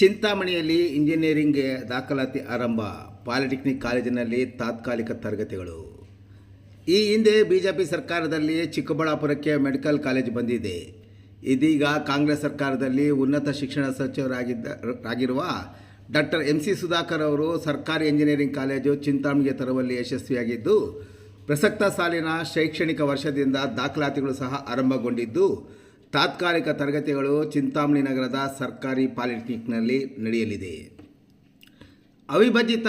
ಚಿಂತಾಮಣಿಯಲ್ಲಿ engineering ದಾಖಲಾತಿ ಆರಂಭ, polytechnic ಕಾಲೇಜಿನಲ್ಲಿ ತಾತ್ಕಾಲಿಕ ತರಗತಿಗಳು. ಈ ಹಿಂದೆ ಬಿಜೆಪಿ ಸರ್ಕಾರದಲ್ಲಿ ಚಿಕ್ಕಬಳ್ಳಾಪುರಕ್ಕೆ ಮೆಡಿಕಲ್ ಕಾಲೇಜ್ ಬಂದಿದೆ. ಇದೀಗ ಕಾಂಗ್ರೆಸ್ ಸರ್ಕಾರದಲ್ಲಿ ಉನ್ನತ ಶಿಕ್ಷಣ ಸಚಿವರಾಗಿದ್ದ ಆಗಿರುವ ಡಾಕ್ಟರ್ ಎಂ ಸಿ ಸುಧಾಕರ್ ಅವರು ಸರ್ಕಾರಿ ಇಂಜಿನಿಯರಿಂಗ್ ಕಾಲೇಜು ಚಿಂತಾಮಣಿಗೆ ತರುವಲ್ಲಿ ಯಶಸ್ವಿಯಾಗಿದ್ದು, ಪ್ರಸಕ್ತ ಸಾಲಿನ ಶೈಕ್ಷಣಿಕ ವರ್ಷದಿಂದ ದಾಖಲಾತಿಗಳು ಸಹ ಆರಂಭಗೊಂಡಿದ್ದು ತಾತ್ಕಾಲಿಕ ತರಗತಿಗಳು ಚಿಂತಾಮಣಿ ನಗರದ ಸರ್ಕಾರಿ ಪಾಲಿಟೆಕ್ನಿಕ್ನಲ್ಲಿ ನಡೆಯಲಿದೆ. ಅವಿಭಜಿತ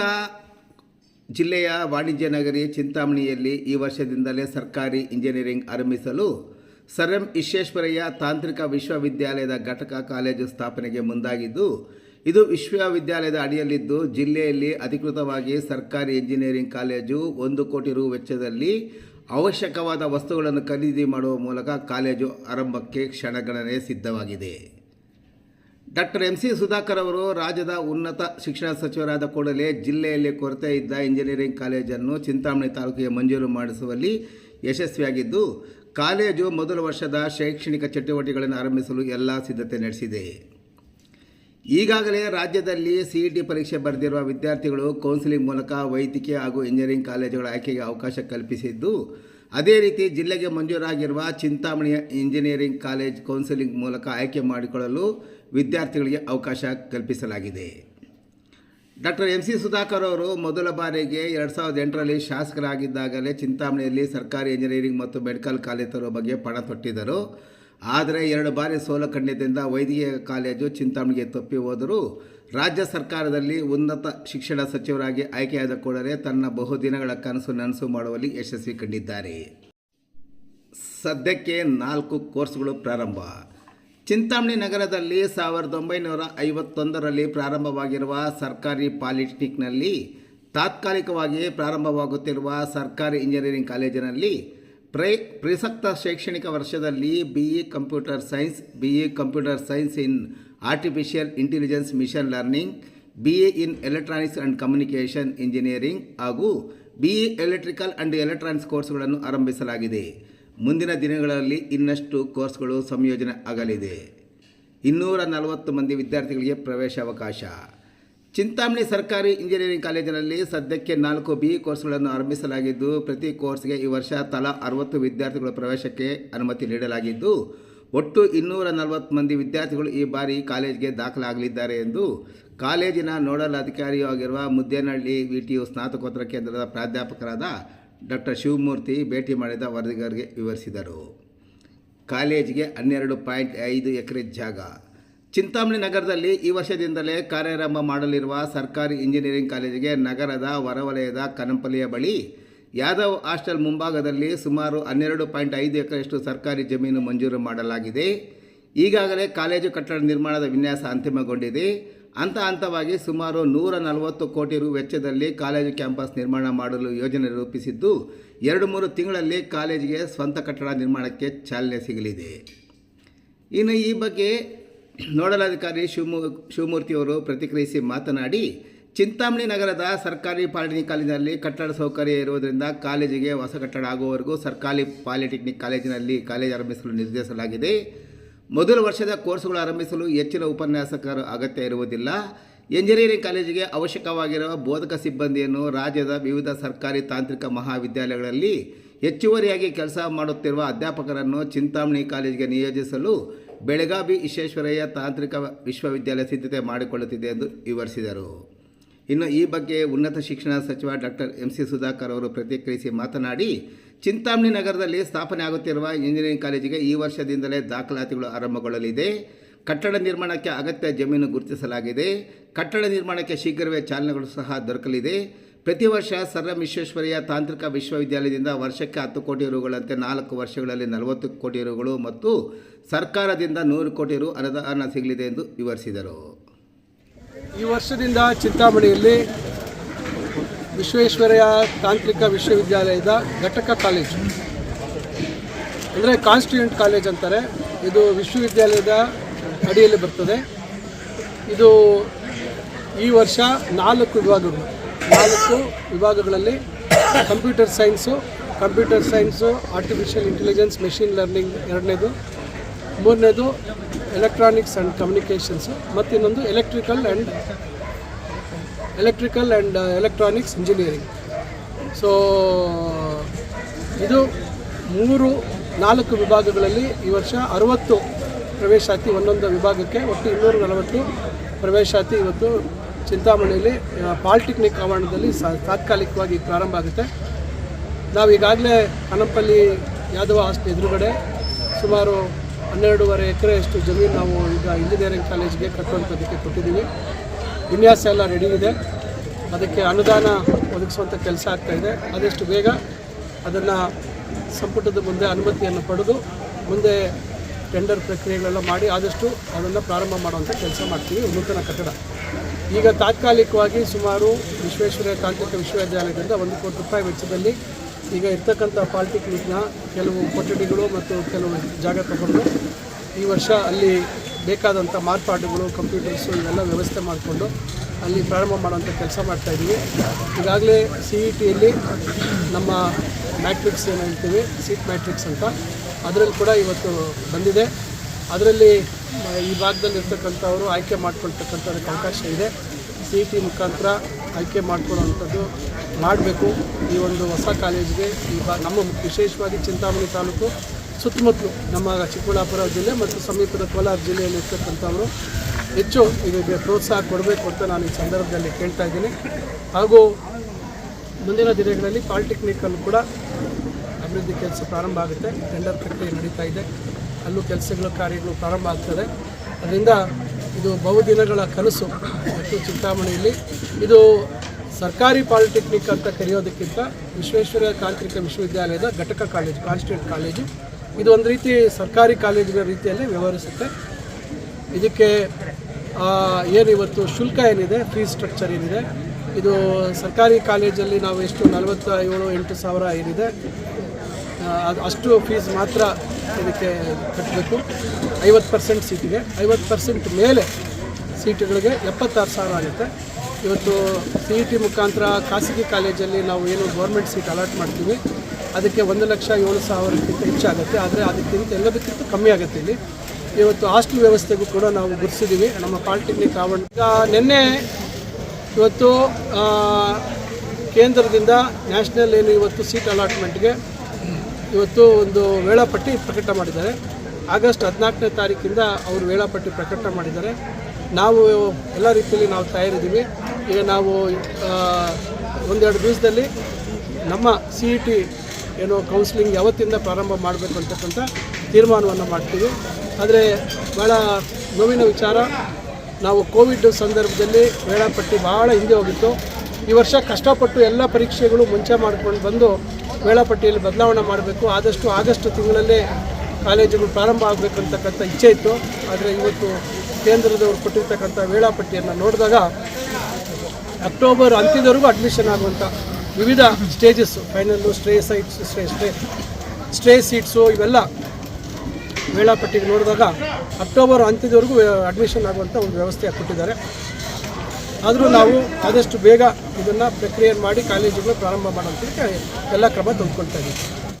ಜಿಲ್ಲೆಯ ವಾಣಿಜ್ಯ ನಗರಿ ಚಿಂತಾಮಣಿಯಲ್ಲಿ ಈ ವರ್ಷದಿಂದಲೇ ಸರ್ಕಾರಿ ಇಂಜಿನಿಯರಿಂಗ್ ಆರಂಭಿಸಲು ಸರ್ ಎಂ ವಿಶ್ವೇಶ್ವರಯ್ಯ ತಾಂತ್ರಿಕ ವಿಶ್ವವಿದ್ಯಾಲಯದ ಘಟಕ ಕಾಲೇಜು ಸ್ಥಾಪನೆಗೆ ಮುಂದಾಗಿದ್ದು ಇದು ವಿಶ್ವವಿದ್ಯಾಲಯದ ಅಡಿಯಲ್ಲಿದ್ದು ಜಿಲ್ಲೆಯಲ್ಲಿ ಅಧಿಕೃತವಾಗಿ ಸರ್ಕಾರಿ ಇಂಜಿನಿಯರಿಂಗ್ ಕಾಲೇಜು ಒಂದು ಕೋಟಿ ರು ವೆಚ್ಚದಲ್ಲಿ ಅವಶ್ಯಕವಾದ ವಸ್ತುಗಳನ್ನು ಖರೀದಿ ಮಾಡುವ ಮೂಲಕ ಕಾಲೇಜು ಆರಂಭಕ್ಕೆ ಕ್ಷಣಗಣನೆ ಸಿದ್ಧವಾಗಿದೆ. ಡಾಕ್ಟರ್ ಎಂ ಸಿ ಸುಧಾಕರ್ ಅವರು ರಾಜ್ಯದ ಉನ್ನತ ಶಿಕ್ಷಣ ಸಚಿವರಾದ ಕೂಡಲೇ ಜಿಲ್ಲೆಯಲ್ಲಿ ಕೊರತೆ ಇದ್ದ ಇಂಜಿನಿಯರಿಂಗ್ ಕಾಲೇಜನ್ನು ಚಿಂತಾಮಣಿ ತಾಲೂಕಿಗೆ ಮಂಜೂರು ಮಾಡಿಸುವಲ್ಲಿ ಯಶಸ್ವಿಯಾಗಿದ್ದು, ಕಾಲೇಜು ಮೊದಲ ವರ್ಷದ ಶೈಕ್ಷಣಿಕ ಚಟುವಟಿಕೆಗಳನ್ನು ಆರಂಭಿಸಲು ಎಲ್ಲ ಸಿದ್ಧತೆ ನಡೆಸಿದೆ. ಈಗಾಗಲೇ ರಾಜ್ಯದಲ್ಲಿ ಸಿಇಟಿ ಪರೀಕ್ಷೆ ಬರೆದಿರುವ ವಿದ್ಯಾರ್ಥಿಗಳು ಕೌನ್ಸಿಲಿಂಗ್ ಮೂಲಕ ವೈದ್ಯಕೀಯ ಹಾಗೂ ಇಂಜಿನಿಯರಿಂಗ್ ಕಾಲೇಜುಗಳ ಆಯ್ಕೆಗೆ ಅವಕಾಶ ಕಲ್ಪಿಸಿದ್ದು, ಅದೇ ರೀತಿ ಜಿಲ್ಲೆಗೆ ಮಂಜೂರಾಗಿರುವ ಚಿಂತಾಮಣಿಯ ಇಂಜಿನಿಯರಿಂಗ್ ಕಾಲೇಜ್ ಕೌನ್ಸಿಲಿಂಗ್ ಮೂಲಕ ಆಯ್ಕೆ ಮಾಡಿಕೊಳ್ಳಲು ವಿದ್ಯಾರ್ಥಿಗಳಿಗೆ ಅವಕಾಶ ಕಲ್ಪಿಸಲಾಗಿದೆ. ಡಾಕ್ಟರ್ ಎಂ ಸಿ ಸುಧಾಕರ್ ಅವರು ಮೊದಲ ಬಾರಿಗೆ ಎರಡು ಸಾವಿರದ ಎಂಟರಲ್ಲಿ ಶಾಸಕರಾಗಿದ್ದಾಗಲೇ ಚಿಂತಾಮಣಿಯಲ್ಲಿ ಸರ್ಕಾರಿ ಇಂಜಿನಿಯರಿಂಗ್ ಮತ್ತು ಮೆಡಿಕಲ್ ಕಾಲೇಜ್ ಬಗ್ಗೆ ಪಣ ತೊಟ್ಟಿದ್ದರು. ಆದರೆ ಎರಡು ಬಾರಿ ಸೋಲ ಖಂಡಿತದಿಂದ ವೈದ್ಯಕೀಯ ಕಾಲೇಜು ಚಿಂತಾಮಣಿಗೆ ತಪ್ಪಿ ಹೋದರೂ ರಾಜ್ಯ ಸರ್ಕಾರದಲ್ಲಿ ಉನ್ನತ ಶಿಕ್ಷಣ ಸಚಿವರಾಗಿ ಆಯ್ಕೆಯಾದ ಕೂಡಲೇ ತನ್ನ ಬಹುದಿನಗಳ ಕನಸು ನನಸು ಮಾಡುವಲ್ಲಿ ಯಶಸ್ವಿ ಕಂಡಿದ್ದಾರೆ. ಸದ್ಯಕ್ಕೆ ನಾಲ್ಕು ಕೋರ್ಸ್ಗಳು ಪ್ರಾರಂಭ. ಚಿಂತಾಮಣಿ ನಗರದಲ್ಲಿ ಸಾವಿರದ ಒಂಬೈನೂರ ಐವತ್ತೊಂದರಲ್ಲಿ ಪ್ರಾರಂಭವಾಗಿರುವ ಸರ್ಕಾರಿ ಪಾಲಿಟೆಕ್ನಿಕ್ನಲ್ಲಿ ತಾತ್ಕಾಲಿಕವಾಗಿ ಪ್ರಾರಂಭವಾಗುತ್ತಿರುವ ಸರ್ಕಾರಿ ಇಂಜಿನಿಯರಿಂಗ್ ಕಾಲೇಜಿನಲ್ಲಿ ಪ್ರೈ, ಪ್ರಸಕ್ತ ಶೈಕ್ಷಣಿಕ ವರ್ಷದಲ್ಲಿ B E computer science B E computer science in artificial intelligence machine learning B A in electronics and communication engineering ಹಾಗೂ B E electrical and electronics ಕೋರ್ಸ್ಗಳನ್ನು ಆರಂಭಿಸಲಾಗಿದೆ. ಮುಂದಿನ ದಿನಗಳಲ್ಲಿ ಇನ್ನಷ್ಟು ಕೋರ್ಸ್ಗಳು ಸಂಯೋಜನೆ ಆಗಲಿದೆ. ಇನ್ನೂರ ನಲವತ್ತು ಮಂದಿ ವಿದ್ಯಾರ್ಥಿಗಳಿಗೆ ಪ್ರವೇಶಾವಕಾಶ. ಚಿಂತಾಮಣಿ ಸರ್ಕಾರಿ ಇಂಜಿನಿಯರಿಂಗ್ ಕಾಲೇಜಿನಲ್ಲಿ ಸದ್ಯಕ್ಕೆ ನಾಲ್ಕು ಬಿ ಕೋರ್ಸ್ಗಳನ್ನು ಆರಂಭಿಸಲಾಗಿದ್ದು, ಪ್ರತಿ ಕೋರ್ಸ್ಗೆ ಈ ವರ್ಷ ತಲಾ ಅರವತ್ತು ವಿದ್ಯಾರ್ಥಿಗಳ ಪ್ರವೇಶಕ್ಕೆ ಅನುಮತಿ ನೀಡಲಾಗಿದ್ದು, ಒಟ್ಟು ಇನ್ನೂರ ನಲವತ್ತು ಮಂದಿ ವಿದ್ಯಾರ್ಥಿಗಳು ಈ ಬಾರಿ ಕಾಲೇಜಿಗೆ ದಾಖಲಾಗಲಿದ್ದಾರೆ ಎಂದು ಕಾಲೇಜಿನ ನೋಡಲ್ ಅಧಿಕಾರಿಯೂ ಆಗಿರುವ ಮುದ್ದೇನಹಳ್ಳಿ ವಿ ಟಿ ಯು ಸ್ನಾತಕೋತ್ತರ ಕೇಂದ್ರದ ಪ್ರಾಧ್ಯಾಪಕರಾದ ಡಾಕ್ಟರ್ ಶಿವಮೂರ್ತಿ ಭೇಟಿ ಮಾಡಿದ ವರದಿಗಾರರಿಗೆ ವಿವರಿಸಿದರು. ಕಾಲೇಜಿಗೆ ಹನ್ನೆರಡು ಪಾಯಿಂಟ್ ಐದು ಎಕರೆ ಜಾಗ. ಚಿಂತಾಮಣಿ ನಗರದಲ್ಲಿ ಈ ವರ್ಷದಿಂದಲೇ ಕಾರ್ಯಾರಂಭ ಮಾಡಲಿರುವ ಸರ್ಕಾರಿ ಇಂಜಿನಿಯರಿಂಗ್ ಕಾಲೇಜಿಗೆ ನಗರದ ಹೊರವಲಯದ ಕನಂಪಲಿಯ ಬಳಿ ಯಾದವ್ ಹಾಸ್ಟೆಲ್ ಮುಂಭಾಗದಲ್ಲಿ ಸುಮಾರು ಹನ್ನೆರಡು ಪಾಯಿಂಟ್ ಐದು ಎಕರೆಯಷ್ಟು ಸರ್ಕಾರಿ ಜಮೀನು ಮಂಜೂರು ಮಾಡಲಾಗಿದೆ. ಈಗಾಗಲೇ ಕಾಲೇಜು ಕಟ್ಟಡ ನಿರ್ಮಾಣದ ವಿನ್ಯಾಸ ಅಂತಿಮಗೊಂಡಿದೆ. ಹಂತ ಹಂತವಾಗಿ ಸುಮಾರು ನೂರ ನಲವತ್ತು ಕೋಟಿ ರು ವೆಚ್ಚದಲ್ಲಿ ಕಾಲೇಜು ಕ್ಯಾಂಪಸ್ ನಿರ್ಮಾಣ ಮಾಡಲು ಯೋಜನೆ ರೂಪಿಸಿದ್ದು, ಎರಡು ಮೂರು ತಿಂಗಳಲ್ಲಿ ಕಾಲೇಜಿಗೆ ಸ್ವಂತ ಕಟ್ಟಡ ನಿರ್ಮಾಣಕ್ಕೆ ಚಾಲನೆ ಸಿಗಲಿದೆ. ಇನ್ನು ಈ ಬಗ್ಗೆ ನೋಡಲ್ ಅಧಿಕಾರಿ ಶಿವಮೂ, ಶಿವಮೂರ್ತಿಯವರು ಪ್ರತಿಕ್ರಿಯಿಸಿ ಮಾತನಾಡಿ, ಚಿಂತಾಮಣಿ ನಗರದ ಸರ್ಕಾರಿ ಪಾಲಿಟೆಕ್ನಿಕ್ ಕಾಲೇಜಿನಲ್ಲಿ ಕಟ್ಟಡ ಸೌಕರ್ಯ ಇರುವುದರಿಂದ ಕಾಲೇಜಿಗೆ ಹೊಸ ಕಟ್ಟಡ ಆಗುವವರೆಗೂ ಸರ್ಕಾರಿ ಪಾಲಿಟೆಕ್ನಿಕ್ ಕಾಲೇಜಿನಲ್ಲಿ ಕಾಲೇಜ್ ಆರಂಭಿಸಲು ನಿರ್ಧರಿಸಲಾಗಿದೆ. ಮೊದಲ ವರ್ಷದ ಕೋರ್ಸ್ಗಳು ಆರಂಭಿಸಲು ಹೆಚ್ಚಿನ ಉಪನ್ಯಾಸಕರು ಅಗತ್ಯ ಇರುವುದಿಲ್ಲ. ಎಂಜಿನಿಯರಿಂಗ್ ಕಾಲೇಜಿಗೆ ಅವಶ್ಯಕವಾಗಿರುವ ಬೋಧಕ ಸಿಬ್ಬಂದಿಯನ್ನು ರಾಜ್ಯದ ವಿವಿಧ ಸರ್ಕಾರಿ ತಾಂತ್ರಿಕ ಮಹಾವಿದ್ಯಾಲಯಗಳಲ್ಲಿ ಹೆಚ್ಚುವರಿಯಾಗಿ ಕೆಲಸ ಮಾಡುತ್ತಿರುವ ಅಧ್ಯಾಪಕರನ್ನು ಚಿಂತಾಮಣಿ ಕಾಲೇಜಿಗೆ ನಿಯೋಜಿಸಲು ಬೆಳಗಾವಿ ವಿಶ್ವೇಶ್ವರಯ್ಯ ತಾಂತ್ರಿಕ ವಿಶ್ವವಿದ್ಯಾಲಯ ಸಿದ್ಧತೆ ಮಾಡಿಕೊಳ್ಳುತ್ತಿದೆ ಎಂದು ವಿವರಿಸಿದರು. ಇನ್ನು ಈ ಬಗ್ಗೆ ಉನ್ನತ ಶಿಕ್ಷಣ ಸಚಿವ ಡಾಕ್ಟರ್ ಎಂ ಸಿ ಸುಧಾಕರ್ ಅವರು ಪ್ರತಿಕ್ರಿಯಿಸಿ ಮಾತನಾಡಿ, ಚಿಂತಾಮಣಿ ನಗರದಲ್ಲಿ ಸ್ಥಾಪನೆ ಆಗುತ್ತಿರುವ ಇಂಜಿನಿಯರಿಂಗ್ ಕಾಲೇಜಿಗೆ ಈ ವರ್ಷದಿಂದಲೇ ದಾಖಲಾತಿಗಳು ಆರಂಭಗೊಳ್ಳಲಿದೆ. ಕಟ್ಟಡ ನಿರ್ಮಾಣಕ್ಕೆ ಅಗತ್ಯ ಜಮೀನು ಗುರುತಿಸಲಾಗಿದೆ. ಕಟ್ಟಡ ನಿರ್ಮಾಣಕ್ಕೆ ಶೀಘ್ರವೇ ಚಾಲನೆಗಳು ಸಹ ದೊರಕಲಿದೆ. ಪ್ರತಿ ವರ್ಷ ಸರ್ ಎಂ ವಿಶ್ವೇಶ್ವರಯ್ಯ ತಾಂತ್ರಿಕ ವಿಶ್ವವಿದ್ಯಾಲಯದಿಂದ ವರ್ಷಕ್ಕೆ ಹತ್ತು ಕೋಟಿ ರುಗಳಂತೆ ನಾಲ್ಕು ವರ್ಷಗಳಲ್ಲಿ ನಲವತ್ತು ಕೋಟಿ ರುಗಳು ಮತ್ತು ಸರ್ಕಾರದಿಂದ ನೂರು ಕೋಟಿ ರು ಅನುದಾನ ಸಿಗಲಿದೆ ಎಂದು ವಿವರಿಸಿದರು. ಈ ವರ್ಷದಿಂದ ಚಿಂತಾಮಣಿಯಲ್ಲಿ ವಿಶ್ವೇಶ್ವರಯ್ಯ ತಾಂತ್ರಿಕ ವಿಶ್ವವಿದ್ಯಾಲಯದ ಘಟಕ ಕಾಲೇಜು, ಅಂದರೆ ಕಾನ್ಸ್ಟಿಟ್ಯೂಂಟ್ ಕಾಲೇಜ್ ಅಂತಾರೆ. ಇದು ವಿಶ್ವವಿದ್ಯಾಲಯದ ಅಡಿಯಲ್ಲಿ ಬರ್ತದೆ. ಇದು ಈ ವರ್ಷ ನಾಲ್ಕು ವಿಭಾಗಗಳು. ನಾಲ್ಕು ವಿಭಾಗಗಳಲ್ಲಿ computer science computer science artificial intelligence machine learning ಎರಡನೇದು, ಮೂರನೇದು ಎಲೆಕ್ಟ್ರಾನಿಕ್ಸ್ ಆ್ಯಂಡ್ ಕಮ್ಯುನಿಕೇಷನ್ಸು ಮತ್ತು ಇನ್ನೊಂದು electrical and electrical and electronics engineering so ಇದು ಮೂರು, ನಾಲ್ಕು ವಿಭಾಗಗಳಲ್ಲಿ ಈ ವರ್ಷ ಅರವತ್ತು ಪ್ರವೇಶಾತಿ ಒಂದೊಂದು ವಿಭಾಗಕ್ಕೆ, ಒಟ್ಟು ಇನ್ನೂರ ನಲವತ್ತು ಪ್ರವೇಶಾತಿ ಇವತ್ತು ಚಿಂತಾಮಣಿಯಲ್ಲಿ ಪಾಲಿಟೆಕ್ನಿಕ್ ಆವರಣದಲ್ಲಿ ತಾತ್ಕಾಲಿಕವಾಗಿ ಪ್ರಾರಂಭ ಆಗುತ್ತೆ. ನಾವು ಈಗಾಗಲೇ ಕನಂಪಲ್ಲಿ ಯಾದವ ಆಸ್ತಿ ಎದುರುಗಡೆ ಸುಮಾರು ಹನ್ನೆರಡೂವರೆ ಎಕರೆಯಷ್ಟು ಜಮೀನು ನಾವು ಈಗ ಇಂಜಿನಿಯರಿಂಗ್ ಕಾಲೇಜ್ಗೆ ಕಟ್ಟುವಂಥದ್ದಕ್ಕೆ ಕೊಟ್ಟಿದ್ದೀವಿ. ವಿನ್ಯಾಸ ಎಲ್ಲ ರೆಡಿ ಇದೆ. ಅದಕ್ಕೆ ಅನುದಾನ ಒದಗಿಸುವಂಥ ಕೆಲಸ ಆಗ್ತಾಯಿದೆ ಆದಷ್ಟು ಬೇಗ ಅದನ್ನು ಸಂಪುಟದ ಮುಂದೆ ಅನುಮತಿಯನ್ನು ಪಡೆದು ಮುಂದೆ ಟೆಂಡರ್ ಪ್ರಕ್ರಿಯೆಗಳೆಲ್ಲ ಮಾಡಿ ಆದಷ್ಟು ಅದನ್ನು ಪ್ರಾರಂಭ ಮಾಡುವಂಥ ಕೆಲಸ ಮಾಡ್ತೀವಿ. ನೂತನ ಕಟ್ಟಡ. ಈಗ ತಾತ್ಕಾಲಿಕವಾಗಿ ಸುಮಾರು ವಿಶ್ವೇಶ್ವರಯ್ಯ ತಾಂತ್ರಿಕ ವಿಶ್ವವಿದ್ಯಾಲಯದಿಂದ ಒಂದು ಕೋಟಿ ರೂಪಾಯಿ ವೆಚ್ಚದಲ್ಲಿ ಈಗ ಇರ್ತಕ್ಕಂಥ ಪಾಲಿಟೆಕ್ನಿಕ್ನ ಕೆಲವು ಕೊಠಡಿಗಳು ಮತ್ತು ಕೆಲವು ಜಾಗ ತಗೊಂಡು ಈ ವರ್ಷ ಅಲ್ಲಿ ಬೇಕಾದಂಥ ಮಾರ್ಪಾಡುಗಳು ಕಂಪ್ಯೂಟರ್ಸು ಇವೆಲ್ಲ ವ್ಯವಸ್ಥೆ ಮಾಡಿಕೊಂಡು ಅಲ್ಲಿ ಪ್ರಾರಂಭ ಮಾಡುವಂಥ ಕೆಲಸ ಮಾಡ್ತಾಯಿದ್ದೀವಿ ಈಗಾಗಲೇ ಸಿ ಇ ಟಿಯಲ್ಲಿ ನಮ್ಮ ಮ್ಯಾಟ್ರಿಕ್ಸ್ ಏನು ಹೇಳ್ತೀವಿ ಸೀಟ್ ಮ್ಯಾಟ್ರಿಕ್ಸ್ ಅಂತ. ಅದರಲ್ಲಿ ಕೂಡ ಇವತ್ತು ಬಂದಿದೆ. ಅದರಲ್ಲಿ ಈ ಭಾಗದಲ್ಲಿ ಇರ್ತಕ್ಕಂಥವರು ಆಯ್ಕೆ ಮಾಡ್ಕೊಳ್ತಕ್ಕಂಥದಕ್ಕೆ ಅವಕಾಶ ಇದೆ. ಸಿ ಟಿ ಮುಖಾಂತರ ಆಯ್ಕೆ ಮಾಡ್ಕೊಳ್ಳೋವಂಥದ್ದು ಮಾಡಬೇಕು. ಈ ಒಂದು ಹೊಸ ಕಾಲೇಜಿಗೆ ಈ ಬಾ, ನಮ್ಮ ವಿಶೇಷವಾಗಿ ಚಿಂತಾಮಣಿ ತಾಲೂಕು ಸುತ್ತಮುತ್ತಲು ನಮ್ಮ ಚಿಕ್ಕಬಳ್ಳಾಪುರ ಜಿಲ್ಲೆ ಮತ್ತು ಸಮೀಪದ ಕೋಲಾರ ಜಿಲ್ಲೆಯಲ್ಲಿರ್ತಕ್ಕಂಥವರು ಹೆಚ್ಚು ಇದಕ್ಕೆ ಪ್ರೋತ್ಸಾಹ ಕೊಡಬೇಕು ಅಂತ ನಾನು ಈ ಸಂದರ್ಭದಲ್ಲಿ ಕೇಳ್ತಾ ಇದ್ದೀನಿ. ಹಾಗೂ ಮುಂದಿನ ದಿನಗಳಲ್ಲಿ ಪಾಲಿಟೆಕ್ನಿಕಲ್ಲೂ ಕೂಡ ಅಭಿವೃದ್ಧಿ ಕೆಲಸ ಪ್ರಾರಂಭ ಆಗುತ್ತೆ. ಟೆಂಡರ್ ಪ್ರಕ್ರಿಯೆ ನಡೀತಾ ಇದೆ. ಅಲ್ಲೂ ಕೆಲಸಗಳು, ಕಾರ್ಯಗಳು ಪ್ರಾರಂಭ ಆಗ್ತದೆ. ಅದರಿಂದ ಇದು ಬಹುದಿನಗಳ ಕನಸು ಮತ್ತು ಚಿಂತಾಮಣಿಯಲ್ಲಿ. ಇದು ಸರ್ಕಾರಿ ಪಾಲಿಟೆಕ್ನಿಕ್ ಅಂತ ಕರೆಯೋದಕ್ಕಿಂತ ವಿಶ್ವೇಶ್ವರ ತಾಂತ್ರಿಕ ವಿಶ್ವವಿದ್ಯಾಲಯದ ಘಟಕ ಕಾಲೇಜು ಕಾನ್ಸ್ಟಿಟ್ಯೂಟ್ ಕಾಲೇಜು. ಇದು ಒಂದು ರೀತಿ ಸರ್ಕಾರಿ ಕಾಲೇಜಿನ ರೀತಿಯಲ್ಲಿ ವ್ಯವಹರಿಸುತ್ತೆ. ಇದಕ್ಕೆ ಏನಿವತ್ತು ಶುಲ್ಕ ಏನಿದೆ, ಫೀಸ್ ಸ್ಟ್ರಕ್ಚರ್ ಏನಿದೆ, ಇದು ಸರ್ಕಾರಿ ಕಾಲೇಜಲ್ಲಿ ನಾವು ಎಷ್ಟು ನಲವತ್ತ ಏಳು ಎಂಟು ಸಾವಿರ ಏನಿದೆ ಅದು ಅಷ್ಟು ಫೀಸ್ ಮಾತ್ರ ಇದಕ್ಕೆ ಕಟ್ಟಬೇಕು. ಐವತ್ತು ಪರ್ಸೆಂಟ್ ಸೀಟಿಗೆ ಐವತ್ತು ಪರ್ಸೆಂಟ್ ಮೇಲೆ ಸೀಟುಗಳಿಗೆ ಎಪ್ಪತ್ತಾರು ಸಾವಿರ ಆಗುತ್ತೆ. ಇವತ್ತು ಸಿ ಇ ಟಿ ಮುಖಾಂತರ ಖಾಸಗಿ ಕಾಲೇಜಲ್ಲಿ ನಾವು ಏನು ಗೌರ್ಮೆಂಟ್ ಸೀಟ್ ಅಲಾಟ್ ಮಾಡ್ತೀವಿ. ಅದಕ್ಕೆ ಒಂದು ಲಕ್ಷ ಏಳು ಸಾವಿರಕ್ಕಿಂತ ಹೆಚ್ಚಾಗುತ್ತೆ. ಆದರೆ ಅದಕ್ಕಿಂತ ಎಲ್ಲದಕ್ಕಿಂತ ಕಮ್ಮಿ ಆಗುತ್ತೆ ಇಲ್ಲಿ. ಇವತ್ತು ಹಾಸ್ಟೆಲ್ ವ್ಯವಸ್ಥೆಗೂ ಕೂಡ ನಾವು ಗುರುತಿಸಿದ್ದೀವಿ ನಮ್ಮ ಪಾಲಿಟೆಕ್ನಿಕ್ ಆವರಣ ನಿನ್ನೆ ಇವತ್ತು ಕೇಂದ್ರದಿಂದ ನ್ಯಾಷನಲ್ ಏನು ಇವತ್ತು ಸೀಟ್ ಅಲಾಟ್ಮೆಂಟ್ಗೆ ಇವತ್ತು ಒಂದು ವೇಳಾಪಟ್ಟಿ ಪ್ರಕಟ ಮಾಡಿದ್ದಾರೆ. ಆಗಸ್ಟ್ ಹದಿನಾಲ್ಕನೇ ತಾರೀಕಿಂದ ಅವರು ವೇಳಾಪಟ್ಟಿ ಪ್ರಕಟ ಮಾಡಿದ್ದಾರೆ. ನಾವು ಎಲ್ಲ ರೀತಿಯಲ್ಲಿ ನಾವು ತಯಾರಿದ್ದೀವಿ. ಈಗ ನಾವು ಒಂದೆರಡು ದಿವಸದಲ್ಲಿ ನಮ್ಮ ಸಿ ಇ ಟಿ ಏನು ಕೌನ್ಸಿಲಿಂಗ್ ಯಾವತ್ತಿಂದ ಪ್ರಾರಂಭ ಮಾಡಬೇಕು ಅಂತಕ್ಕಂಥ ತೀರ್ಮಾನವನ್ನು ಮಾಡ್ತೀವಿ. ಆದರೆ ಭಾಳ ನೋವಿನ ವಿಚಾರ. ನಾವು ಕೋವಿಡ್ ಸಂದರ್ಭದಲ್ಲಿ ವೇಳಾಪಟ್ಟಿ ಭಾಳ ಹಿಂದೆ ಹೋಗಿತ್ತು. ಈ ವರ್ಷ ಕಷ್ಟಪಟ್ಟು ಎಲ್ಲ ಪರೀಕ್ಷೆಗಳು ಮುಂಚೆ ಮಾಡ್ಕೊಂಡು ಬಂದು ವೇಳಾಪಟ್ಟಿಯಲ್ಲಿ ಬದಲಾವಣೆ ಮಾಡಬೇಕು. ಆದಷ್ಟು ಆಗಸ್ಟ್ ತಿಂಗಳಲ್ಲೇ ಕಾಲೇಜುಗಳು ಪ್ರಾರಂಭ ಆಗಬೇಕಂತಕ್ಕಂಥ ಇಚ್ಛೆ ಇತ್ತು. ಆದರೆ ಇವತ್ತು ಕೇಂದ್ರದವರು ಕೊಟ್ಟಿರ್ತಕ್ಕಂಥ ವೇಳಾಪಟ್ಟಿಯನ್ನು ನೋಡಿದಾಗ ಅಕ್ಟೋಬರ್ ಅಂತ್ಯದವರೆಗೂ ಅಡ್ಮಿಷನ್ ಆಗುವಂಥ ವಿವಿಧ stages final stray sites stray stray stray seats ಇವೆಲ್ಲ ವೇಳಾಪಟ್ಟಿಗೆ ನೋಡಿದಾಗ ಅಕ್ಟೋಬರ್ ಅಂತ್ಯದವರೆಗೂ ಅಡ್ಮಿಷನ್ ಆಗುವಂಥ ಒಂದು ವ್ಯವಸ್ಥೆ ಕೊಟ್ಟಿದ್ದಾರೆ. ಆದರೂ ನಾವು ಆದಷ್ಟು ಬೇಗ ಇದನ್ನು ಪ್ರಕ್ರಿಯೆ ಮಾಡಿ ಕಾಲೇಜುಗಳು ಪ್ರಾರಂಭ ಮಾಡೋದಕ್ಕೆ ಎಲ್ಲ ಕ್ರಮ ತೆಗೆದುಕೊಳ್ತಾ ಇದ್ದೀವಿ.